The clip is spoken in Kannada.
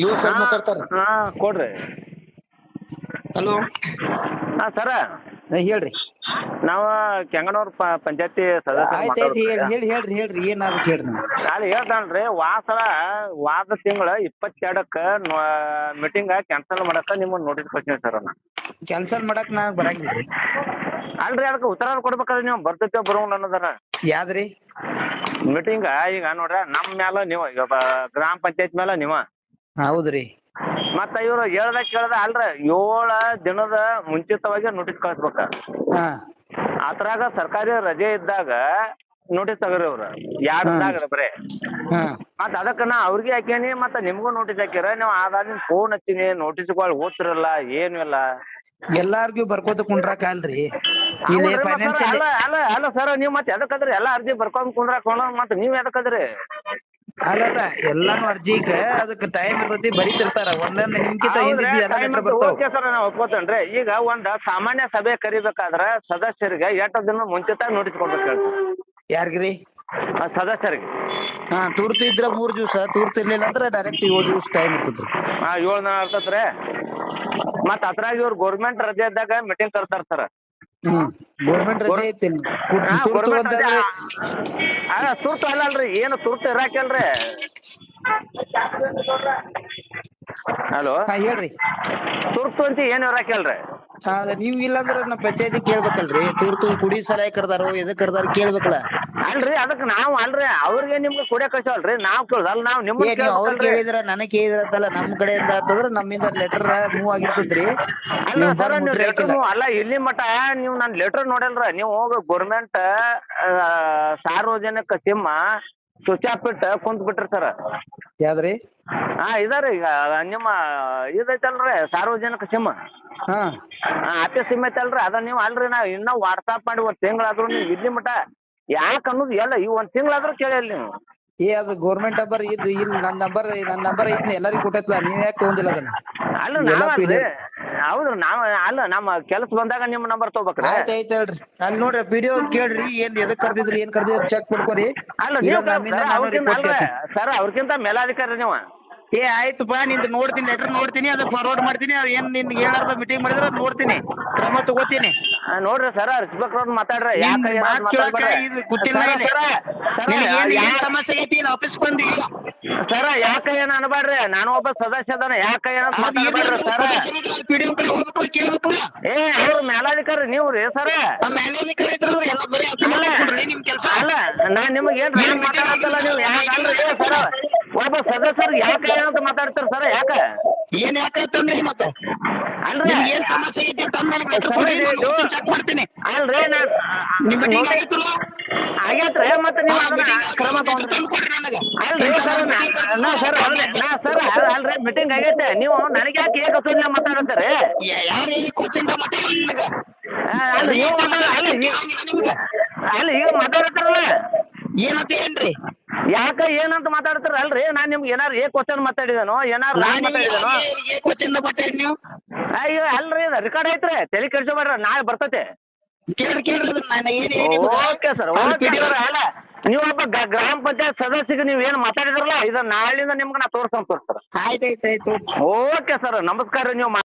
ಇವ್ರು ಸರ್ ಮಾತಾಡ್ತಾರ. ಹಾ ಕೊಡ್ರಿ. ಹಲೋ. ಹಾ ಸರ. ಹೇಳ್ರಿ. ನಾವ ಕೆಂಗನೂರ್ ಪಂಚಾಯತಿ ಆಯ್ತ್ ಆಯ್ತ್ ಸದಸ್ಯ ಹೇಳಿ ಹೇಳ್ರಿ ಅಲ್ಲಿ ಹೇಳ್ತಾನ್ರಿ ವಾಸರ ವಾದ ತಿಂಗಳ ಇಪ್ಪತ್ತೆರಡಕ್ಕ ಮೀಟಿಂಗ್ ಕ್ಯಾನ್ಸಲ್ ಮಾಡಕ್ಕ ನಿಮ್ ನೋಟಿಸ್ ಕೊಡ್ತೀನಿ ಸರ್ ನಾ. ಕ್ಯಾನ್ಸಲ್ ಮಾಡಕ್ ನಾ ಬರಂಗಿಲ್ಲ ಅಲ್ರಿ ಅದಕ್ಕೆ ಉತ್ತರ ಕೊಡ್ಬೇಕಾದ್ರೆ ನೀವು ಬರ್ತೈತೆ ಬರೋಣ ಅನ್ನೋದಾರ ಯಾವ್ದ್ರಿ ಮೀಟಿಂಗ್ ಈಗ ನೋಡ್ರ ನಮ್ ಮ್ಯಾಲ ನೀವು ಈಗ ಬ- ಗ್ರಾಮ ಪಂಚಾಯತ್ ಮ್ಯಾಲ ನೀವ. ಹೌದ್ರಿ. ಮತ್ತ ಇವ್ರು ಹೇಳ್ದ ಕೇಳ್ದ ಅಲ್ರ ಏಳ ದಿನದ ಮುಂಚಿತವಾಗಿ ನೋಟಿಸ್ ಕಳಿಸ್ಬೇಕ. ಹಾ. ಅದ್ರಾಗ ಸರ್ಕಾರಿ ರಜೆ ಇದ್ದಾಗ ನೋಟಿಸ್ ತಗೋರಿ ಅವ್ರ. ಯಾರ ದಿನ ಬರೇ. ಹಾ. ಮತ್ತ ಅದಕ್ಕ ನಾ ಅವ್ರಿಗೆ ಹಾಕೇನಿ ಮತ್ತ ನಿಮ್ಗೂ ನೋಟಿಸ್ ಹಾಕ್ಯಾರ. ನೀವು ಆದಾಗ ಫೋನ್ ಹಚ್ಚಿನಿ ನೋಟಿಸ್ಗಳು ಓದ್ತಿರಲ್ಲ ಏನು ಇಲ್ಲ. ಎಲ್ಲಾರ್ಗೂ ಬರ್ಕೋತ ಕುಂಡ್ರಾಕ ಅಲ್ರಿ ಇಲ್ಲಿ ಹೌದ್ರಿ ಮತ್ತ್ sir, ಫೈನಾನ್ಸಿಯಲ್ ಅಲ್ಲ ಅಲ್ಲ ಅಲ್ಲ ಸರ್ ನೀವ್ ಮತ್ತೆ ಎದಕ್ಕದ್ರಿ ಎಲ್ಲಾ ಅರ್ಜಿ ಬರ್ಕೊಂಡ್ ಕುಂದ್ರಾಕ ಮತ್ತ ನೀವ್ ಎದಕ್ಕದ್ರಿ ಅಲ್ಲಲ್ಲ ಎಲ್ಲಾನು ಅರ್ಜಿಗ ಅದಕ್ಕೆ ಟೈಮ್ ಇರ್ತೈತಿ ಬರೀತಿರ್ತಾರ ಒಂದೊಂದ್ ಹಿಂದಿದ್ದು ಬರ್ತಾವ. ಓಕೆ ಸರ್ ನಾ ಒಪ್ಕೋತೇನ್ರಿ. ಈಗ ಒಂದ ಸಾಮಾನ್ಯ ಸಭೆ ಕರಿಬೇಕಾದ್ರ ಸದಸ್ಯರಿಗೆ ಎಷ್ಟು ದಿನ ಮುಂಚಿತ ನೋಟಿಸ್ ಕೊಡ್ಬೇಕು ಯಾರಿಗ್ರಿ? ಆ ಸದಸ್ಯರಿಗೆ. ಹಾ ತುರ್ತು ಇದ್ರ ಮೂರ್ ದಿವ್ಸ ತುರ್ತು ಇರ್ಲಿಲ್ಲ ಅಂದ್ರೆ ಡೈರೆಕ್ಟ್ ಏಳು ದಿವ್ಸ ಟೈಮ್ ಇರ್ತದ್ರಿ ಹಾ ಏಳು ದಿನ ಇರ್ತತ್ರಿ. ಮತ್ತ ಅದ್ರಾಗ ಇವ್ರು ಗೌರ್ಮೆಂಟ್ ರಜೆ ಇದ್ದಾಗ ಮೀಟಿಂಗ್ ಕರ್ತಾರ ಸರ್. ಹ್ಮ್. ಗೌರ್ಮೆಂಟ್ ರಜೆ ಐತಿ ಅಲ್ಲ ತುರ್ತು ಅಲ್ಲಲ್ರಿ ಏನು ತುರ್ತು ಇರಾಕಲ್ರಿ. ಹಲೋ? ಹೇಳ್ರಿ. ತುರ್ತು ಅಂತ ಏನು ಇರಾಕಲ್ರಿ? ನೀವ್ ಇಲ್ಲಾಂದ್ರ ನಮ್ಮ ಪಂಚಾಯತಿ ಕೇಳ್ಬೇಕಲ್ರಿ. ತುರ್ತು ಕುಡಿ ಸಲಹೆ ಕರ್ದಾರೋ ಎದಕ್ ಕರ್ದಾರ ಕೇಳ್ಬೇಕಲ್ಲ. ಅಲ್ರಿ ಅದಕ್ಕೆ ನಾವು ಅಲ್ರಿ. ಅವ್ರಿಗೆ ನಿಮ್ಗೆ ಕುಡಿಯಕ್ ಅಲ್ರಿ. ನಾವ್ ಕೇಳ್ದಲ್ಲ ನಾವ್ ನಿಮ್ಗೆ ಏ ನೀವ್ ಅವ್ರ್ ಕೇಳಿದ್ರ ನನಗ್ ಕೇಳಿದ್ರ ಅಂತಲ್ಲ ನಮ್ ಕಡೆಯಿಂದ ಅಂತಂದ್ರೆ ನಮ್ಮಿಂದ ಲೆಟರ್ ಮೂವ್ ಆಗಿರ್ತೈತ್ರಿ. ಅಲ್ಲ ನೀವ್ ಸರ್ ಬಂದ್ ನೀವು ಮುಟ್ರಿ ಲೆಟರ್ ಹಾಕಿಲ್ಲ ಅಲ್ಲ ಇಲ್ಲಿ ಮಟ ನೀವು ನನ್ ಲೆಟರ್ ನೋಡಲ್ರ. ನೀವು ಹೋಗ ಗೌರ್ಮೆಂಟ್ ಸಾರ್ವಜನಿಕ ಸಿಂಹ ಸುಚಾಪಿಟ್ಟ ಕುಂತ್ ಬಿಟ್ರಿ ಸರ್. ಯಾವ್ದ್ರಿ? ಹಾ ಇದಾರಿ ಈಗ ನಿಮ್ಮ ಇದೈತಲ್ರಿ ಸಾರ್ವಜನಿಕ ಸಿಂಹ. ಹಾ. ಆಫೀಸ್ ಸಿಮ್ ಐತಲ್ರಿ. ಅದ ನೀವು ಅಲ್ರಿ ನಾ ಇನ್ನ ವಾಟ್ಸಾಪ್ ಮಾಡಿ ಒಂದ್ ತಿಂಗಳಾದ್ರು ನೀವು ಇಲ್ಲಿ ಮಟ ಯಾಕ ಅನ್ನೋದು ಎಲ್ಲ ಈ ಒಂದ್ ತಿಂಗಳಾದ್ರೂ ಕೇಳಿಲ್ಲ ನೀವು. ಏ ಅದು ಗೌರ್ಮೆಂಟ್ ನಂಬರ್ ಇದ್ ಇಲ್ಲಿ ನನ್ ನಂಬರ್ ನನ್ ನಂಬರ್ ಐತಿ ಎಲ್ಲರಿಗೂ ಕೊಟ್ಟೈತ್ಲ ನೀವ್ ಯಾಕೆ ತಗೊಂಡಿಲ್ಲ ಅದನ್ನ? ಅಲ್ಲ ಎಲ್ಲ ಹೌದು PDF. ನಾವ್ ಅಲ್ಲ ನಮ್ಮ ಕೆಲಸ ಬಂದಾಗ ನಿಮ್ಮ ನಂಬರ್ ತಗೋಬೇಕ್ರಿ. ಆಯ್ತ್ ಆಯ್ತ್ ಹೇಳ್ರಿ. ಅಲ್ಲಿ ನೋಡ್ರಿ ವಿಡಿಯೋ ಕೇಳ್ರಿ ಏನ್ ಎದಕ್ ಕರ್ದಿದ್ರಿ ಏನ್ ಕರ್ದಿದ್ರಿ ಚೆಕ್ ಮಾಡ್ಕೊರಿ. ಅಲ್ಲ ಇಲ್ಲ ನಮ್ಮಿಂದ ನಾನು ಸರ್ ಅವ್ರಕ್ಕಿಂತ ಮೇಲಾಧಿಕಾರಿ ನೀವು. ಏ ಆಯ್ತಪ್ಪ ನಿಂದು ನೋಡ್ತೀನಿ ಲೆಟರ್ ನೋಡ್ತೀನಿ ಅದ್ ಫಾರ್ವರ್ಡ್ ಮಾಡ್ತೀನಿ ಅದ್ ಏನ್ ನಿನ್ ಹೇಳಾರ್ದ ಮೀಟಿಂಗ್ ಮಾಡಿದ್ರ ಅದ್ ನೋಡ್ತೀನಿ ಕ್ರಮ ತಗೋತೀನಿ. ಆ, ನೋಡ್ರಿ ಸರ್ ಇನ್ಸ್ಪೆಕ್ಟರ್ ಮಾತಾಡ್ರಿ ಮಾತಾಡ್ರ ಯಾಕ ಮಾತ್ ಕೇಳಾಕ ಇದು ಗೊತ್ತಿಲ್ಲ ಇಲ್ಲಿ. ನಿನಗ್ ಏನ್ ಏನ್ ಸಮಸ್ಯೆ ಐತಿ ಇಲ್ಲಿ ಆಫೀಸ್ ಬಂದಿ. ಸರ ಯಾಕ ಏನ್ ಅನ್ಬೇಡ್ರಿ ನಾನು ಒಬ್ಬ ಸದಸ್ಯ ಅದಾನ ಯಾಕ ಏನ ಮಾತಾಡ್ಬೇಡ್ರಿ ಸರ PDO ಕಡೆ ಹೋಗ್ಬೇಕು ಕೇಳ್ಬೇಕಲ್ಲ ಏ ಅವ್ರ ಮೇಲಾಧಿಕಾರಿ ನೀವು ರೀ ಸರ ಆ ಎಲ್ಲ ಬರೀ ಅರ್ಥ ಮಾಡ್ಕೊಂಡ್ರಿ ನಿಮ್ ಕೆಲ್ಸ? ಅಲ್ಲ ನಾನ್ ನಿಮಗ್ ಏನ್ ಏನ್ ಮಾತಾಡತ್ತಲ್ಲ ನೀವು ಯಾಕ ಅಲ್ರಿ ಸರ ಒಬ್ಬ ಸದಸ್ಯರು ಯಾಕ ಅಂತ ಮಾತಾಡ್ತಾರ ಸರ್ ಯಾಕ? ಏನ್ ಯಾಕಂತಂದ್ರಿ ಮತ್ತೆ? ಅಲ್ರಿ. ಏನ್ ಸಮಸ್ಯೆ ಐತಿ ಚೆಕ್ ಮಾಡ್ತೀನಿ. ಅಲ್ರಿ ಆಗೇತ್ರಿ ಮತ್ತೆ ನೀವು ಅದನ್ನ ಕ್ರಮ ತಗೊಂಡ್ರಿ. ಅಲ್ರಿ ಸರ್ ನಾ ಸರ್ ನಾ ಸರ್ ಅಲ್ರಿ ಮೀಟಿಂಗ್ ಆಗೈತೆ. ನೀವು ನನಗೆ ಯಾಕೆ ಏಕ ಸುಳ್ಳ ಮಾತಾಡ್ತಾರೆ? ಅಲ್ಲ ಈಗ ಮಾತಾಡತ್ತಾರಲ್ಲ ಏನಂತ ಏನ್ರಿ ಯಾಕ ಏನಂತ ಮಾತಾಡ್ತಾರ ಅಲ್ರಿ? ನಾನ್ ನಿಮ್ಗೆ ಏನಾರ ಏ ಕ್ವಶನ್ ಮಾತಾಡಿದನೋ ಏನಾರ ಮಾತಾಡಿದನೋ? ಅಯ್ಯೋ ಅಲ್ರಿ ರೆಕಾರ್ಡ್ ಐತ್ರಿ. ತಲೆ ಕೆಡ್ಸ್ಕೊಬೇಡ್ರಿ ನಾಳೆ ಬರ್ತತೆ. ಓಕೆ ಸರ್ ಓಕೆ ಸರ್ ಅಲ್ಲ ನೀವು ಒಬ್ಬ ಗ್ರಾಮ ಪಂಚಾಯತ್ ಸದಸ್ಯಗೆ ನೀವು ಏನ್ ಮಾತಾಡಿದ್ರಲ್ಲ ಇದನ್ನ ನಾಳಿಂದ ನಿಮ್ಗೆ ನಾ ತೋರ್ಸಂತ ಸರ್ ಆಯ್ತಾಯ್ತಾಯ್ತು ಓಕೆ ಸರ್ ನಮಸ್ಕಾರ ನೀವು